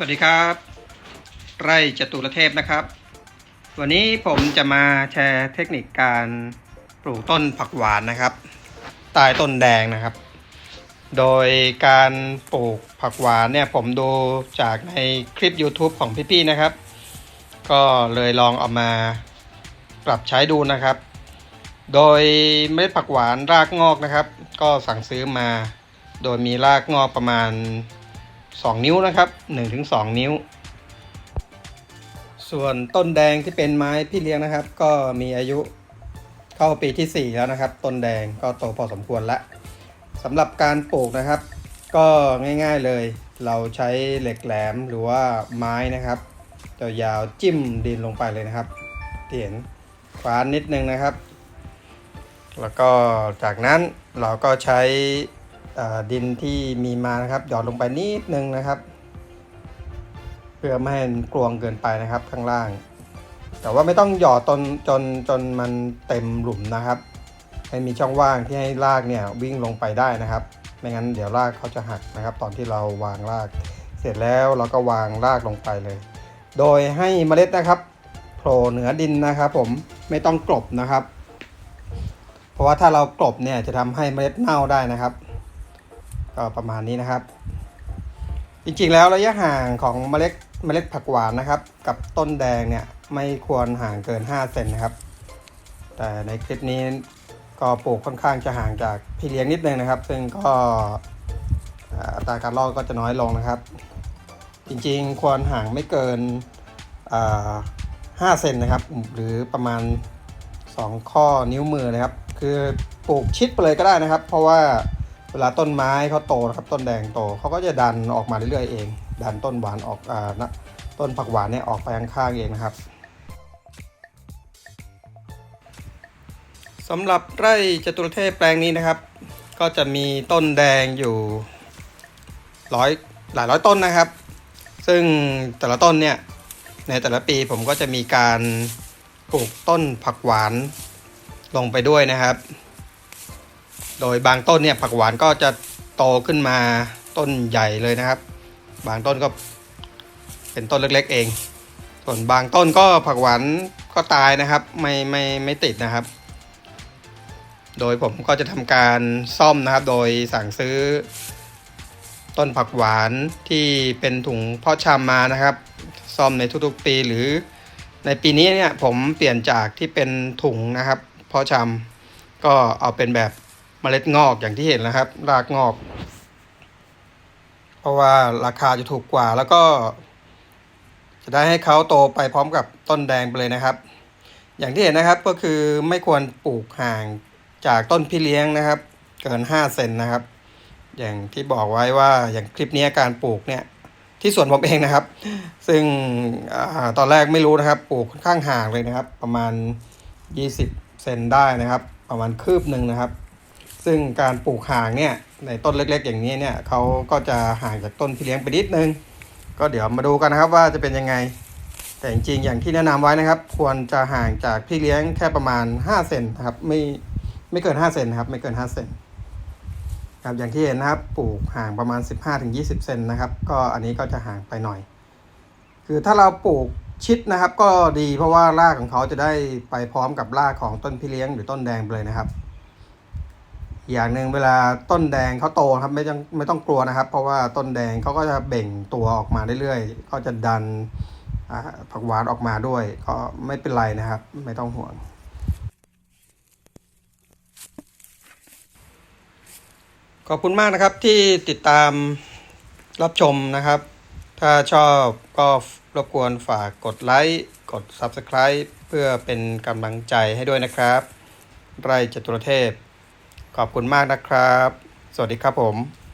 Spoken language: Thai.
สวัสดีครับ ไร่จตุรเทพนะครับ วันนี้ผมจะมาแชร์เทคนิคการปลูกต้นผักหวานนะครับใต้ต้นแดงนะครับ โดยการปลูกผักหวานเนี่ยผมดูจากในคลิป YouTube ของพี่ๆนะครับ ก็เลยลองเอามาปรับใช้ดูนะครับ โดยเมล็ดผักหวานรากงอกนะครับ ก็สั่งซื้อมา โดยมีรากงอกประมาณ 2 นิ้วนะครับ1-2 นิ้ว ส่วนต้นแดงที่เป็นไม้พี่เลี้ยงนะครับ ก็มีอายุเข้าปีที่ 4 แล้วนะครับ ต้นแดงก็โตพอสมควรละสำหรับการปลูกนะครับ ก็ง่ายๆเลย เราใช้เหล็กแหลมหรือว่าไม้นะครับยาวๆจิ้มดินลงไปเลยนะครับที่เห็นฟานนิดนึงนะครับ แล้วก็จากนั้นเราก็ใช้ ดินที่มีมานะครับหยอดลงไปนิดนึงนะครับ เพื่อไม่ให้มันกลวงเกินไปนะครับข้างล่าง แต่ว่าไม่ต้องหยอดจนจนจนมันเต็มหลุมนะครับ ให้มีช่องว่างที่ให้รากเนี่ยวิ่งลงไปได้นะครับ ไม่งั้นเดี๋ยวรากเขาจะหักนะครับ ตอนที่เราวางราก เสร็จแล้วเราก็วางรากลงไปเลย โดยให้เมล็ดนะครับโผล่เหนือดินนะครับผมไม่ต้องกลบนะครับ เพราะว่าถ้าเรากลบเนี่ยจะทำให้เมล็ดเน่าได้นะครับ ก็ประมาณนี้นะครับ จริงๆแล้วระยะห่างของเมล็ดเมล็ดผักหวานนะครับ กับต้นแดงเนี่ยไม่ควรห่างเกิน 5 เซนนะครับ แต่ในคลิปนี้ก็ปลูกค่อนข้างจะห่างจากพี่เลี้ยงนิดนึงนะครับ ซึ่งก็อัตราการรอดก็จะน้อยลงนะครับ จริงๆควรห่างไม่เกิน5เซนนะครับ หรือประมาณ 2 ข้อนิ้วมือนะครับ คือปลูกชิดไปเลยก็ได้นะครับ เพราะว่า วลาต้นไม้เขาโตนะครับต้นแดงโตเขาก็จะดันออกมาเรื่อยๆเอง ดันต้นหวานออกอ่านะต้นผักหวานเนี่ยออกไปข้างๆเองนะครับสำหรับไร่จตุรเทพแปลงนี้นะครับ ก็จะมีต้นแดงอยู่ร้อยหลายร้อยต้นนะครับ ซึ่งแต่ละต้นเนี่ยในแต่ละปีผมก็จะมีการปลูกต้นผักหวานลงไปด้วยนะครับ โดยบางต้นเนี่ยผักหวานก็จะโตขึ้นมาต้นใหญ่เลยนะครับ บางต้นก็เป็นต้นเล็กๆเอง ส่วนบางต้นก็ผักหวานก็ตายนะครับ ไม่ไม่ไม่ติดนะครับ โดยผมก็จะทำการซ่อมนะครับ โดยสั่งซื้อ ต้นผักหวานที่เป็นถุงเพาะชำมานะครับ ซ่อมในทุกๆปีหรือในปีนี้เนี่ยผมเปลี่ยนจากที่เป็นถุงนะครับ เพาะชำก็เอาเป็นแบบ เมล็ดงอกอย่างที่เห็นนะครับ รากงอก เพราะว่าราคาจะถูกกว่าแล้วก็ จะได้ให้เขาโตไปพร้อมกับต้นแดงไปเลยนะครับ อย่างที่เห็นนะครับก็คือไม่ควรปลูกห่างจากต้นพี่เลี้ยงนะครับ เกิน5เซนนะครับ อย่างที่บอกไว้ว่าอย่างคลิปนี้การปลูกเนี่ยที่สวนผมเองนะครับ ซึ่งอตอนแรกไม่รู้นะครับ ปลูกค่อนข้างห่างเลยนะครับ ประมาณ 20 เซนได้นะครับ ประมาณคืบหนึ่งนะครับ ซึ่งการปลูกห่างเนี่ยในต้นเล็ก ๆ อย่างนี้เนี่ยเขาก็จะห่างจากต้นพี่เลี้ยงไปนิดนึง ก็เดี๋ยวมาดูกันนะครับว่าจะเป็นยังไง แต่จริงๆอย่างที่แนะนำไว้นะครับ ควรจะห่างจากพี่เลี้ยงแค่ประมาณ5เซนนะครับไม่ไม่เกิน5เซนนะครับไม่เกิน5เซนครับอย่างที่เห็นนะครับปลูกห่างประมาณ 15-20เซนนะครับ ก็อันนี้ก็จะห่างไปหน่อย คือถ้าเราปลูกชิดนะครับก็ดีเพราะว่ารากของเขาจะได้ไปพร้อมกับรากของต้นพี่เลี้ยงหรือต้นแดงไปเลยนะครับ อย่างหนึ่งเวลาต้นแดงเขาโตครับไม่ต้องไม่ต้องกลัวนะครับ เพราะว่าต้นแดงเขาก็จะเบ่งตัวออกมาเรื่อยๆ ก็จะดันผักหวานออกมาด้วย ก็ไม่เป็นไรนะครับ ไม่ต้องห่วง ขอบคุณมากนะครับที่ติดตามรับชมนะครับ ถ้าชอบก็รบกวนฝากกดไลค์กด Subscribe เพื่อเป็นกำลังใจให้ด้วยนะครับ ไร่จตุรเทพ ขอบคุณมากนะครับ สวัสดีครับผม